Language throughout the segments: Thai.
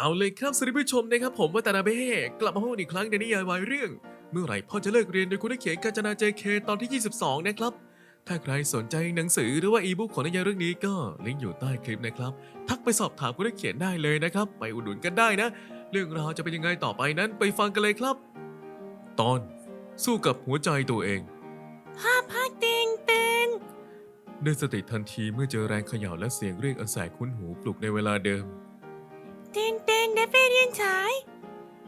เอาเลยครับสวัสดีผู้ชมนะครับผมวัตนาเบ้กลับมาพบกันอีกครั้งในนิยายวายเรื่อง เมื่อไหร่พ่อจะเลิกเรียนโดยคุณนักเขียนกาญจนาเจเคตอนที่ 22 นะครับ ถ้าใครสนใจหนังสือหรือว่าอีบุ๊กของนิยายเรื่องนี้ก็ลิงก์อยู่ใต้คลิปนะครับ ทักไปสอบถามคุณนักเขียนได้เลยนะครับ ไปอุดหนุนกันได้นะ เรื่องราวจะเป็นยังไงต่อไปนั้นไปฟังกันเลยครับ ตอน สู้กับหัวใจตัวเองพ่อพ่อเต็งเต็งได้สติทันทีเมื่อเจอแรงเขย่าและเสียงเรียกอันแสบคุ้นหูปลุกในเวลาเดิมเต็งเต็งได้ไปเรียนสาย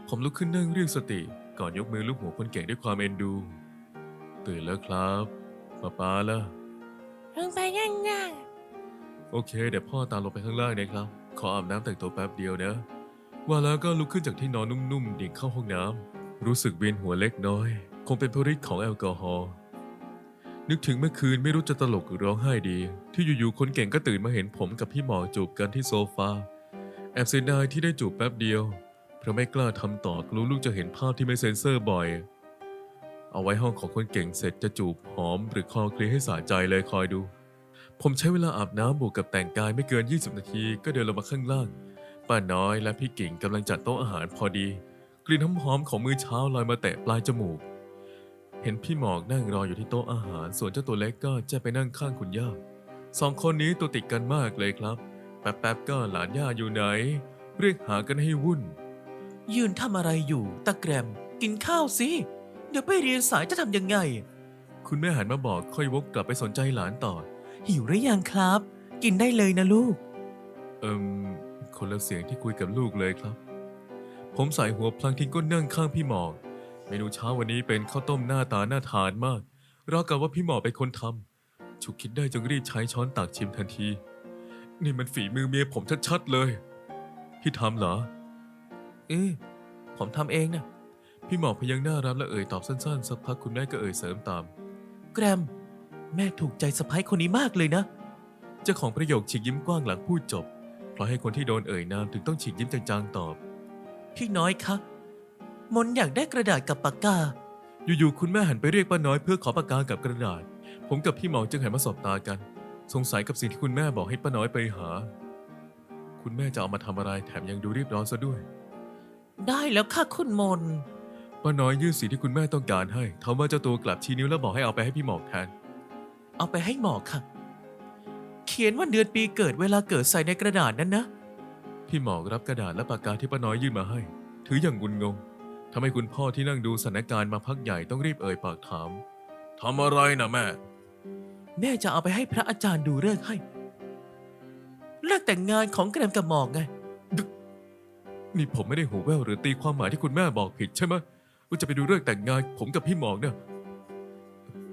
ผมลุกขึ้นนั่งเรียกสติ ก่อนยกมือลูบหัวคนเก่งด้วยความเอ็นดู ตื่นแล้วครับป้าป้าล่ะ ลงไปยังไงโอเค เดี๋ยวพ่อตามลงไปข้างล่างนะครับ ขออาบน้ำแต่งตัวแป๊บเดียวนะ ว่าแล้วก็ลุกขึ้นจากที่นอนนุ่มๆดิ่งเข้าห้องน้ำรู้สึกเวียนหัวเล็กน้อย คงเป็นเพราะฤทธิ์ของแอลกอฮอล์นึกถึงเมื่อคืนไม่รู้จะตลกหรือร้องไห้ดี ที่อยู่ๆคนเก่งก็ตื่นมาเห็นผมกับพี่หมอจูบกันที่โซฟา แอบเสียดายที่ได้จูบแป๊บเดียว เพราะไม่กล้าทำต่อกลัวลูกจะเห็นภาพที่ไม่เซ็นเซอร์บ่อย เอาไว้ห้องของคนเก่งเสร็จจะจูบหอมหรือคลอเคลียให้สะใจเลยคอยดู ผมใช้เวลาอาบน้ำบวกกับแต่งกายไม่เกิน 20 นาทีก็เดินลงมาข้างล่าง ป้าน้อยและพี่กิ่งกำลังจัดโต๊ะอาหารพอดี กลิ่นหอมๆของมื้อเช้าลอยมาแตะปลายจมูก เห็นพี่หมอกนั่งรออยู่ที่โต๊ะอาหาร ส่วนเจ้าตัวเล็กก็จะไปนั่งข้างคุณย่าสองคนนี้ตัวติดกันมากเลยครับ แป๊บๆก็หลานย่าอยู่ไหน เรียกหากันให้วุ่น ยืนทำอะไรอยู่ ตะแกรม กินข้าวสิ เดี๋ยวไปเรียนสายจะทำยังไง คุณแม่หันมาบอกค่อยวกกลับไปสนใจหลานต่อ หิวหรือยังครับ กินได้เลยนะลูก เอิมคนละเสียงที่คุยกับลูกเลยครับ ผมใส่หัวพลังทิ้งก้นนั่งข้างพี่หมอก เมนูเช้าวันนี้เป็นข้าวต้มหน้าตาน่าทานมากราวกับว่าพี่หมอกเป็นคนทำฉุกคิดได้จึงรีบใช้ช้อนตักชิมทันที นี่มันฝีมือเมียผมชัดๆเลย พี่ทำเหรอ เออผมทำเองนะพี่หมอกพยักหน้ารับและเอ่ยตอบสั้นๆ สักพักคุณแม่ก็เอ่ยเสริมตาม แกรม แม่ถูกใจสะพ้ายคนนี้มากเลยนะ เจ้าของประโยคฉีกยิ้มกว้างหลังพูดจบ เพราะให้คนที่โดนเอ่ยนามถึงต้องฉีกยิ้มจางๆตอบ พี่น้อยคะมนอยากได้กระดาษกับปากกา อยู่ๆคุณแม่หันไปเรียกป้าน้อยเพื่อขอปากกากับกระดาษ ผมกับพี่หมอจึงหันมาสบตากัน สงสัยกับสิ่งที่คุณแม่บอกให้ป้าน้อยไปหา คุณแม่จะเอามาทำอะไรแถมยังดูรีบร้อนซะด้วย ได้แล้วค่ะคุณมน ป้าน้อยยื่นสิ่งที่คุณแม่ต้องการให้ทว่าเจ้าตัวกลับชี้นิ้วแล้วบอกให้เอาไปให้พี่หมอกแทน เอาไปให้หมอค่ะ เขียนวันเดือนปีเกิดเวลาเกิดใส่ในกระดาษนั้นนะ พี่หมอกรับกระดาษและปากกาที่ป้าน้อยยื่นมาให้ ถืออย่างงุนงงทำให้คุณพ่อที่นั่งดูสถานการณ์มาพักใหญ่ต้องรีบเอ่ยปากถามทำอะไรนะแม่ แม่จะเอาไปให้พระอาจารย์ดูเลิกษ์ให้เลิกแต่งงานของแกรมกับหมอกไง นี่ผมไม่ได้หูแว่วหรือตีความหมายที่คุณแม่บอกผิดใช่ไหมว่าจะไปดูเรื่องแต่งงานผมกับพี่หมอกเนี่ย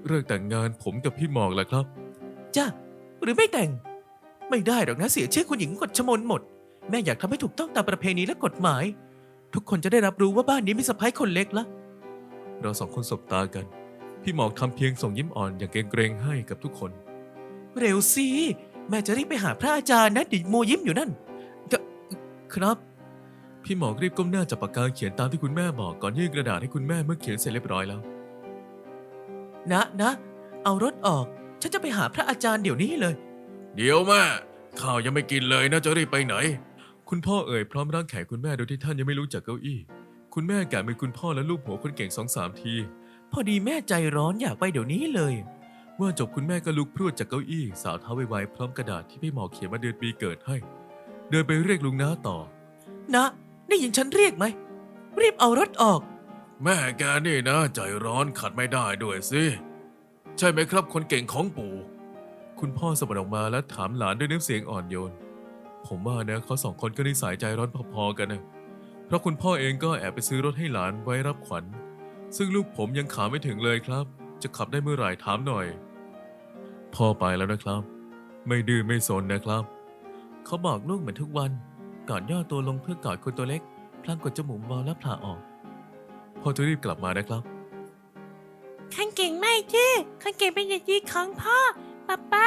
เรื่องแต่งงานผมกับพี่หมอกแหละครับ จ้าหรือไม่แต่ง ไม่ได้หรอกนะเสียชื่อคุณหญิงกฎชมนหมด แม่อยากทำให้ถูกต้องตามประเพณีและกฎหมาย ทุกคนจะได้รับรู้ว่าบ้านนี้มีสะพ้ายคนเล็กละเราสองคนสบตากัน พี่หมอกทำเพียงส่งยิ้มอ่อนอย่างเกรงๆให้กับทุกคน เร็วสิ แม่จะรีบไปหาพระอาจารย์นะดิโมยิ้มอยู่นั่นก็ครับ พี่หมอกรีบก้มหน้าจับปากกาเขียนตามที่คุณแม่บอกก่อนยื่นกระดาษให้คุณแม่เมื่อเขียนเสร็จเรียบร้อยแล้ว นะนะ เอารถออก ฉันจะไปหาพระอาจารย์เดี๋ยวนี้เลย เดี๋ยวแม่ข้าวยังไม่กินเลยนะจะรีบไปไหน คุณพ่อเอ่ยพร้อมร่างแขนคุณแม่โดยที่ท่านยังไม่รู้จักเก้าอี้ คุณแม่แกะมือคุณพ่อและลูบหัวคนเก่งสองสามที พอดีแม่ใจร้อนอยากไปเดี๋ยวนี้เลย เมื่อจบคุณแม่ก็ลุกพรวดจากเก้าอี้ สาวเท้าไวๆพร้อมกระดาษที่พี่หมอเขียนมาเดือนปีเกิดให้ เดินไปเรียกลุงน้าต่อ นะได้ยินฉันเรียกไหม รีบเอารถออก แม่แกนี่นะ ใจร้อนขัดไม่ได้ด้วยสิ ใช่ไหมครับคนเก่งของปู่ คุณพ่อสะบัดออกมาและถามหลานด้วยน้ำเสียงอ่อนโยน ผมว่านะเขาสองคนก็นิสัยใจร้อนพอๆกันนะ เพราะคุณพ่อเองก็แอบไปซื้อรถให้หลานไว้รับขวัญ ซึ่งลูกผมยังขาไม่ถึงเลยครับ จะขับได้เมื่อไหร่ถามหน่อย พ่อไปแล้วนะครับ ไม่ดื้อไม่สนนะครับ เขาบอกลูกเหมือนทุกวันก่อนย่อตัวลงเพื่อกอดคนตัวเล็ก พลางกดจมูกเบาและผ่าออก พ่อจะรีบกลับมานะครับขันเก่งไม่ดื้อขันเก่งเป็นเด็กดีของพ่อป้าป้า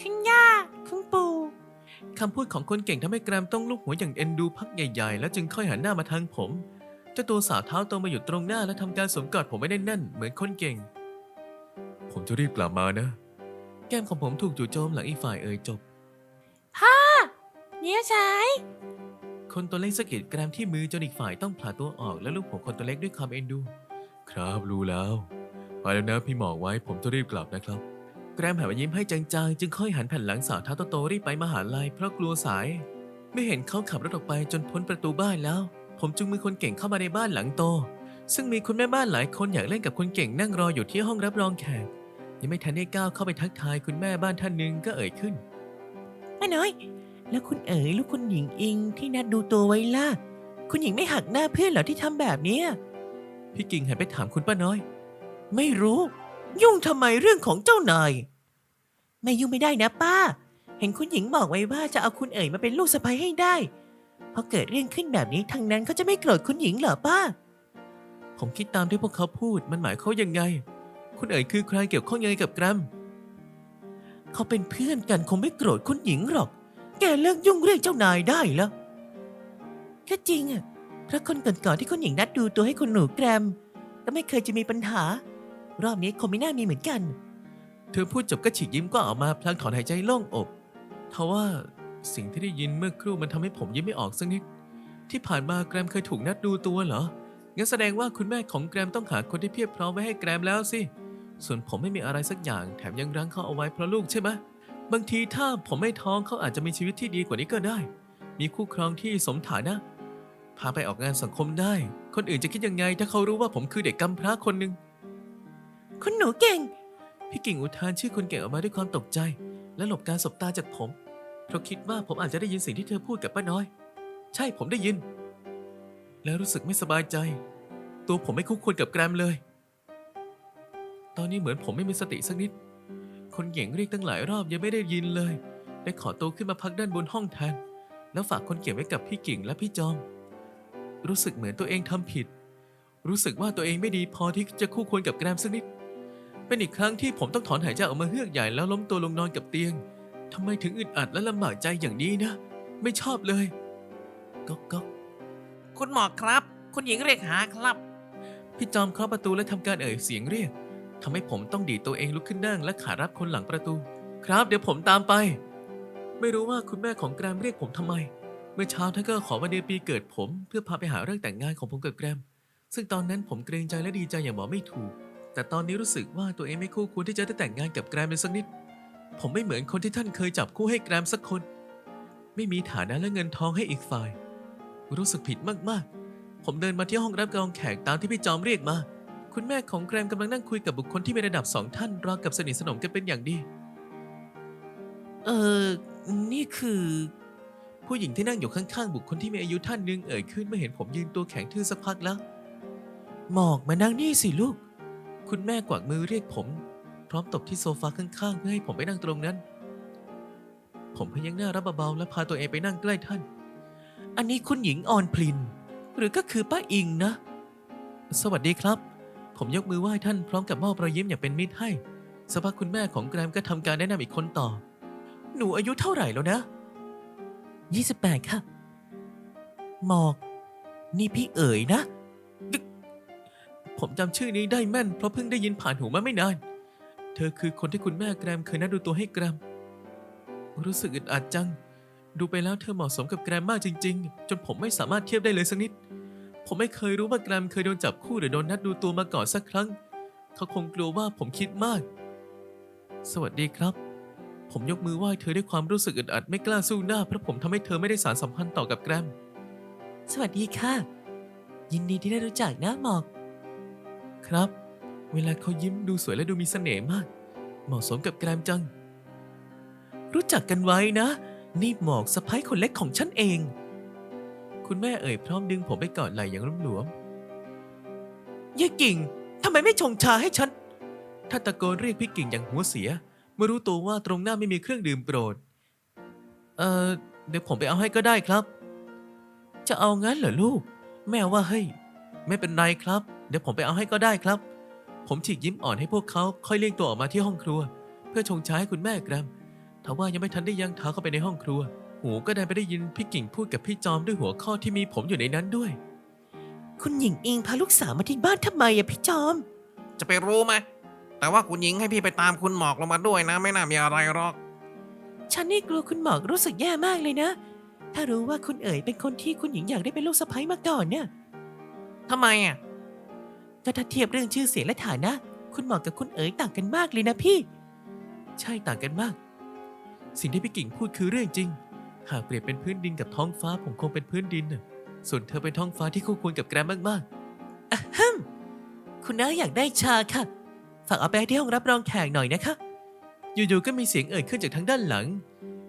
คุณย่าคุณปู่คำพูดของคนเก่งทำให้แกรมต้องลุกหัวอย่างเอ็นดูพักใหญ่ ๆ แล้วจึงค่อยหันหน้ามาทางผม เจ้าตัวสาวเท้าตรงมาอยู่ตรงหน้าและทำการสวมกอดผมไว้แน่นๆเหมือนคนเก่ง ผมจะรีบกลับมานะ แก้มของผมถูกจู่โจมหลังอีกฝ่ายเอ่ยจบเลี้ยวซ้ายคนตัวเล็กสะกิดแกรมที่มือจนอีกฝ่ายต้องผลาตัวออกและลูกหัวคนตัวเล็กด้วยความเอ็นดู ครับรู้แล้ว ไปแล้วนะพี่หมอกไว้ผมจะรีบกลับนะครับ แกรมหันมายิ้มให้จางๆ จึงค่อยหันแผ่นหลังสาวเท้าโตๆรีบไปมหาลัยเพราะกลัวสาย ไม่เห็นเขาขับรถออกไปจนพ้นประตูบ้านแล้ว ผมจึงมือคนเก่งเข้ามาในบ้านหลังโต ซึ่งมีคุณแม่บ้านหลายคนอยากเล่นกับคนเก่งนั่งรออยู่ที่ห้องรับรองแขกยังไม่ทันได้ก้าวเข้าไปทักทายคุณแม่บ้านท่านหนึ่งก็เอ่ยขึ้นป้าน้อย แล้วคุณเอ๋ยลูกคุณหญิงอิงที่นัดดูตัวไว้ล่ะคุณหญิงไม่หักหน้าเพื่อนเหรอที่ทำแบบเนี้ยพี่กิ่งหันไปถามคุณป้าน้อย ไม่รู้ ยุ่งทำไมเรื่องของเจ้านายไม่ยุ่งไม่ได้นะป้า เห็นคุณหญิงบอกไว้ว่าจะเอาคุณเอ๋ยมาเป็นลูกสะใภ้ให้ได้ พอเกิดเรื่องขึ้นแบบนี้ทางนั้นเขาจะไม่โกรธคุณหญิงเหรอป้า ผมคิดตามที่พวกเขาพูดมันหมายเขามยังไง คุณเอ๋ยคือใครเกี่ยวข้องยังไงกับแกรมเขาเป็นเพื่อนกันคงไม่โกรธคุณหญิงหรอก แกเลิกยุ่งเรื่องเจ้านายได้แล้วก็จริงอะเพราะคนก่อนๆที่คุณหญิงนัดดูตัวให้คุณหนูแกรม ก็ไม่เคยจะมีปัญหา รอบนี้คงไม่น่ามีเหมือนกัน เธอพูดจบก็ฉีกยิ้มก็ออกมาพลางถอนหายใจโล่งอกทว่า สิ่งที่ได้ยินเมื่อครู่มันทำให้ผมยิ้มไม่ออกสักนิด ที่ผ่านมาแกรมเคยถูกนัดดูตัวเหรอ งั้นแสดงว่าคุณแม่ของแกรมต้องหาคนที่เพียบพร้อมไว้ให้แกรมแล้วสิ ส่วนผมไม่มีอะไรสักอย่าง แถมยังรั้งเขาเอาไว้เพราะลูกใช่ไหมบางทีถ้าผมไม่ท้องเขาอาจจะมีชีวิตที่ดีกว่านี้ก็ได้ มีคู่ครองที่สมฐานะ พาไปออกงานสังคมได้ คนอื่นจะคิดยังไง ถ้าเขารู้ว่าผมคือเด็กกำพร้าคนหนึ่งคุณหนูเก่ง พี่กิ่งอุทานชื่อคนเก่งออกมาด้วยความตกใจ และหลบการสบตาจากผม เพราะคิดว่าผมอาจจะได้ยินสิ่งที่เธอพูดกับป้าน้อย ใช่ผมได้ยิน แล้วรู้สึกไม่สบายใจ ตัวผมไม่คู่ควรกับแกรมเลย ตอนนี้เหมือนผมไม่มีสติสักนิด คนเก่งเรียกตั้งหลายรอบยังไม่ได้ยินเลยได้ขอตัวขึ้นมาพักด้านบนห้องแทน แล้วฝากคนเก่งไว้กับพี่กิ่งและพี่จอม รู้สึกเหมือนตัวเองทำผิด รู้สึกว่าตัวเองไม่ดีพอที่จะคู่ควรกับแกรมสักนิด เป็นอีกครั้งที่ผมต้องถอนหายใจออกมาเฮือกใหญ่แล้วล้มตัวลงนอนกับเตียง ทำไมถึงอึดอัดและลำบากใจอย่างนี้นะ ไม่ชอบเลยก๊อกก๊อกคุณหมอครับ คุณหญิงเรียกหาครับ พี่จอมเคาะประตูและทำการเอ่ยเสียงเรียกทำให้ผมต้องดีดตัวเองลุกขึ้นนั่งและขารับคนหลังประตู ครับเดี๋ยวผมตามไป ไม่รู้ว่าคุณแม่ของแกรมเรียกผมทำไม เมื่อเช้าท่านก็ขอวันเดือนปีเกิดผม เพื่อพาไปหาเรื่องแต่งงานของผมกับแกรม ซึ่งตอนนั้นผมเกรงใจและดีใจอย่างบอกไม่ถูก แต่ตอนนี้รู้สึกว่าตัวเองไม่คู่ควรที่จะได้แต่งงานกับแกรมเลยสักนิด ผมไม่เหมือนคนที่ท่านเคยจับคู่ให้แกรมสักคน ไม่มีฐานะและเงินทองให้อีกฝ่าย รู้สึกผิดมากๆ ผมเดินมาที่ห้องรับรองแขกตามที่พี่จอมเรียกมา คุณแม่ของแกรมกำลังนั่งคุยกับบุคคลที่มีระดับสองท่านราวกับสนิทสนมกันเป็นอย่างดี เออนี่คือ ผู้หญิงที่นั่งอยู่ข้างๆ บุคคลที่มีอายุท่านหนึ่งเอ่ยขึ้นเมื่อเห็นผมยืนตัวแข็งทื่อสักพักแล้ว หมอกมานั่งนี่สิลูก คุณแม่กวักมือเรียกผม พร้อมตบที่โซฟาข้างๆเพื่อให้ผมไปนั่งตรงนั้น ผมพยักหน้ารับเบาๆและพาตัวเองไปนั่งใกล้ท่าน อันนี้คุณหญิงออนพลิน หรือก็คือป้าอิงนะ สวัสดีครับ ผมยกมือไหว้ท่านพร้อมกับมอบรอยยิ้มอย่างเป็นมิตรให้สักพักคุณแม่ของแกรมก็ทำการแนะนำอีกคนต่อ หนูอายุเท่าไหร่แล้วนะ 28 ค่ะ หมอก นี่พี่เอ๋ยนะ ผมจำชื่อนี้ได้แม่นเพราะเพิ่งได้ยินผ่านหูมาไม่นาน เธอคือคนที่คุณแม่แกรมเคยนัดดูตัวให้แกรม รู้สึกอึดอัดจัง ดูไปแล้วเธอเหมาะสมกับแกรมมากจริง ๆ จนผมไม่สามารถเทียบได้เลยสักนิด ผมไม่เคยรู้ว่าแกรมเคยโดนจับคู่หรือโดนนัดดูตัวมาก่อนสักครั้ง เขาคงกลัวว่าผมคิดมาก สวัสดีครับ ผมยกมือไหว้เธอด้วยความรู้สึกอึดอัดไม่กล้าสู้หน้าเพราะผมทำให้เธอไม่ได้สารสัมพันธ์ต่อกับแกรม สวัสดีค่ะ ยินดีที่ได้รู้จักนะหมอก ครับ เวลาเขายิ้มดูสวยและดูมีเสน่ห์มาก เหมาะสมกับแกรมจัง รู้จักกันไว้นะ นี่หมอกสะพ้ายคนเล็กของฉันเอง คุณแม่เอ่ยพร้อมดึงผมไปกอดไหล่อย่างรุ่มหลวมยายกิ่งทำไมไม่ชงชาให้ฉัน ถ้าตะโกนเรียกพี่กิ่งอย่างหัวเสีย เมื่อรู้ตัวว่าตรงหน้าไม่มีเครื่องดื่มโปรด เอ่อ เดี๋ยวผมไปเอาให้ก็ได้ครับ จะเอางั้นเหรอลูก แม่ว่าเฮ้ย ไม่เป็นไรครับ เดี๋ยวผมไปเอาให้ก็ได้ครับ ผมฉีกยิ้มอ่อนให้พวกเขาค่อยเลี่ยงตัวออกมาที่ห้องครัว เพื่อชงชาให้คุณแม่แกรมทว่ายังไม่ทันได้ย่างเท้าเข้าไปในห้องครัว หูก็ได้ไปได้ยินพี่กิ่งพูดกับพี่จอมด้วยหัวข้อที่มีผมอยู่ในนั้นด้วย คุณหญิงอิงพาลูกสาวมาที่บ้านทำไมอะพี่จอม จะไปรู้ไหมแต่ว่าคุณหญิงให้พี่ไปตามคุณหมอกลงมาด้วยนะ ไม่น่ามีอะไรหรอก ฉันนี่กลัวคุณหมอกรู้สึกแย่มากเลยนะ ถ้ารู้ว่าคุณเอ๋ยเป็นคนที่คุณหญิงอยากได้เป็นลูกสะใภ้มาก่อนเนี่ย ทำไมอะ ก็ถ้าเทียบเรื่องชื่อเสียงและฐานะ คุณหมาะกับคุณเอ๋ยต่างกันมากเลยนะพี่ ใช่ต่างกันมาก สิ่งที่พี่กิ่งพูดคือเรื่องจริง หากเปรียบเป็นพื้นดินกับท้องฟ้าผมคงเป็นพื้นดินน่ะส่วนเธอเป็นท้องฟ้าที่คู่ควรกับแกรมมากอะฮึมคุณน้าอยากได้ชาค่ะ ฝากเอาไปให้ที่ห้องรับรองแขกหน่อยนะคะ อยู่ๆก็มีเสียงเอ่ยขึ้นจากทางด้านหลัง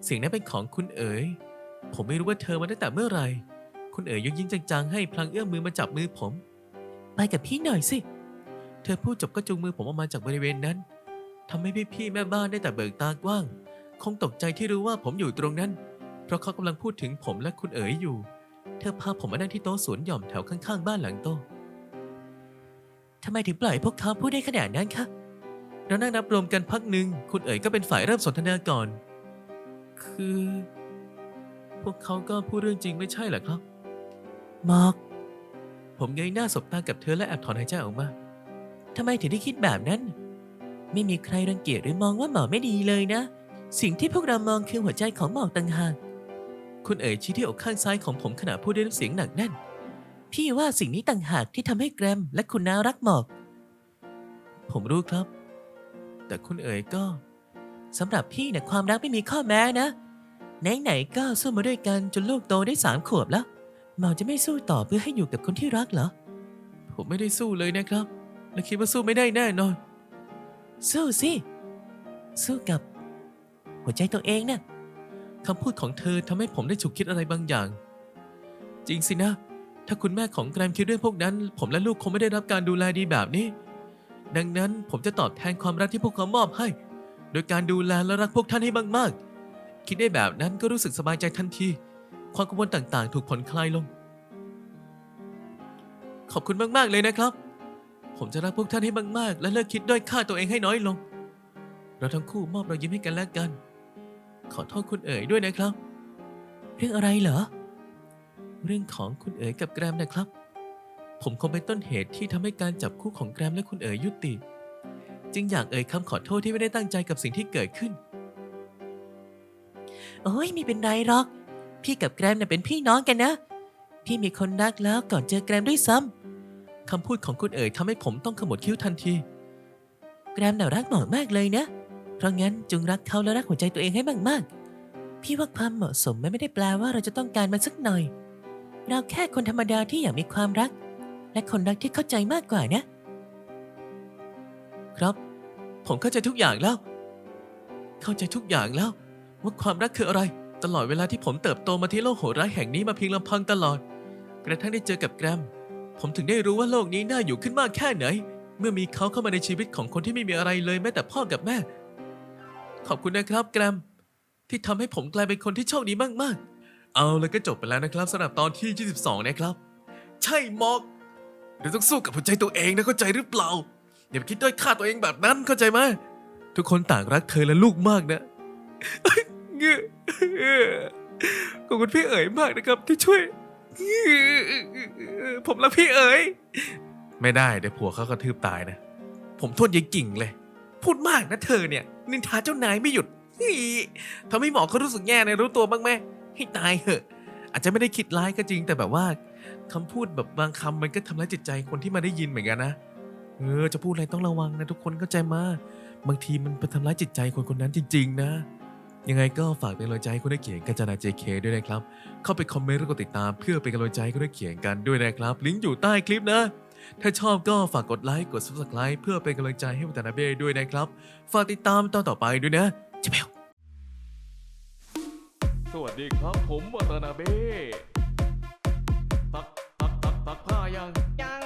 เสียงนั้นเป็นของคุณเอ๋ย ผมไม่รู้ว่าเธอมาตั้งแต่เมื่อไหร่ คุณเอ๋ยยกยิ้มจางๆให้พลางเอื้อมมือมาจับมือผม ไปกับพี่หน่อยสิ เธอพูดจบก็จูงมือผมออกมาจากบริเวณนั้นทำให้พี่ๆแม่บ้านได้แต่เบิกตากว้าง คงตกใจที่รู้ว่าผมอยู่ตรงนั้น เพราะเขากำลังพูดถึงผมและคุณเอ๋ยอยู่ เธอพาผมมานั่งที่โต๊ะสวนหย่อมแถวข้างๆ บ้านหลังโต๊ะทำไมถึงปล่อยพวกเขาพูดได้ขนาดนั้นคะเรานั่งนับรวมกันพักหนึ่งคุณเอ๋ยก็เป็นฝ่ายเริ่มสนทนาก่อน คือ พวกเขาก็พูดเรื่องจริงไม่ใช่เหรอครับ มอก ผมเงยหน้าสบตากับเธอและแอบถอนหายใจออกมาทำไมถึงได้คิดแบบนั้น ไม่มีใครรังเกียจหรือมองว่าหมอกไม่ดีเลยนะ สิ่งที่พวกเรามองคือหัวใจของหมอกต่างหากคุณเอ๋ยชี้ที่อกข้างซ้ายของผมขณะพูดด้วยน้ำเสียงหนักแน่น พี่ว่าสิ่งนี้ต่างหากที่ทำให้แกรมและคุณน้ารักหมอก ผมรู้ครับ แต่คุณเอ๋ยก็สำหรับพี่เนี่ยความรักไม่มีข้อแม้นะ ไหนๆก็สู้มาด้วยกันจนลูกโตได้สามขวบแล้ว หมอกจะไม่สู้ต่อเพื่อให้อยู่กับคนที่รักเหรอ ผมไม่ได้สู้เลยนะครับ และคิดว่าสู้ไม่ได้แน่นอน สู้สิ สู้กับ หัวใจตัวเองน่ะคำพูดของเธอทำให้ผมได้ฉุกคิดอะไรบางอย่าง จริงสินะ ถ้าคุณแม่ของแกรมคิดเรื่องพวกนั้น ผมและลูกคงไม่ได้รับการดูแลดีแบบนี้ ดังนั้นผมจะตอบแทนความรักที่พวกเขามอบให้ โดยการดูแลและรักพวกท่านให้มากๆ คิดได้แบบนั้นก็รู้สึกสบายใจทันที ความกังวลต่างๆ ถูกผ่อนคลายลง ขอบคุณมากๆเลยนะครับ ผมจะรักพวกท่านให้มากๆ และเลิกคิดด้อยค่าตัวเองให้น้อยลง เราทั้งคู่มอบรอยยิ้มให้กันและกัน ขอโทษคุณเอ๋ยด้วยนะครับ เรื่องอะไรเหรอ เรื่องของคุณเอ๋ยกับแกรมนะครับ ผมคงเป็นต้นเหตุที่ทำให้การจับคู่ของแกรมและคุณเอ๋ยยุติ จึงอยากเอ่ยคำขอโทษที่ไม่ได้ตั้งใจกับสิ่งที่เกิดขึ้น โอ้ยไม่เป็นไรหรอก พี่กับแกรมเนี่ยเป็นพี่น้องกันนะ พี่มีคนรักแล้วก่อนเจอแกรมด้วยซ้ำคำพูดของคุณเอ๋ยทำให้ผมต้องขมวดคิ้วทันที แกรมน่ารักหมอกมากเลยนะ เพราะงั้นจงรักเขาและรักหัวใจตัวเองให้มากๆ พี่ว่าความเหมาะสมไม่ได้แปลว่าเราจะต้องการมันสักหน่อย เราแค่คนธรรมดาที่อยากมีความรัก และคนรักที่เข้าใจมากกว่านะ ครับ ผมเข้าใจทุกอย่างแล้ว เข้าใจทุกอย่างแล้ว ว่าความรักคืออะไร ตลอดเวลาที่ผมเติบโตมาที่โลกโหดร้ายแห่งนี้มาเพียงลำพังตลอด กระทั่งได้เจอกับแกรม ผมถึงได้รู้ว่าโลกนี้น่าอยู่ขึ้นมากแค่ไหน เมื่อมีเขาเข้ามาในชีวิตของคนที่ไม่มีอะไรเลยแม้แต่พ่อกับแม่ ขอบคุณนะครับแกรม ที่ทำให้ผมกลายเป็นคนที่โชคดีมากๆ เอาแล้วก็จบไปแล้วนะครับสำหรับตอนที่ 22 นะครับ ใช่มอกเราต้องสู้กับหัวใจตัวเองนะเข้าใจหรือเปล่าอย่าไปคิดด้อยค่าตัวเองแบบนั้นเข้าใจไหมทุกคนต่างรักเธอและลูกมากนะ ขอบคุณพี่เอ๋ยมากนะครับที่ช่วย ผมรักพี่เอ๋ย ไม่ได้เดี๋ยวผัวเขากระทืบตายนะ ผมโทษยายกิ่งเลย พูดมากนะเธอเนี่ย นินทาเจ้านายไม่หยุดทำให้หมอเขารู้สึกแย่ในรู้ตัวบ้างไหมให้ตายเหอะ อาจจะไม่ได้คิดร้ายก็จริงแต่แบบว่าคำพูดแบบบางคำมันก็ทำร้ายจิตใจคนที่มาได้ยินเหมือนกันนะเออจะพูดอะไรต้องระวังนะทุกคนเข้าใจมา บางทีมันไปทำร้ายจิตใจคนคนนั้นจริง ๆ นะ ยังไงก็ฝากเป็นกำลังใจให้คุณได้เขียนกัญจนา JK ด้วยนะครับ เข้าไปคอมเมนต์และกดติดตามเพื่อเป็นกำลังใจให้คุณได้เขียนกันด้วยนะครับ ลิงก์อยู่ใต้คลิปนะ ถ้าชอบก็ฝากกดไลค์กด subscribe เพื่อเป็นกำลังใจให้วัตนาเบ้ด้วยนะครับ ฝากติดตามตอนต่อไปด้วยนะจะเบลสวัสดีครับผมวัตนาเบ้ตักตักตักตักผ้ายังยัง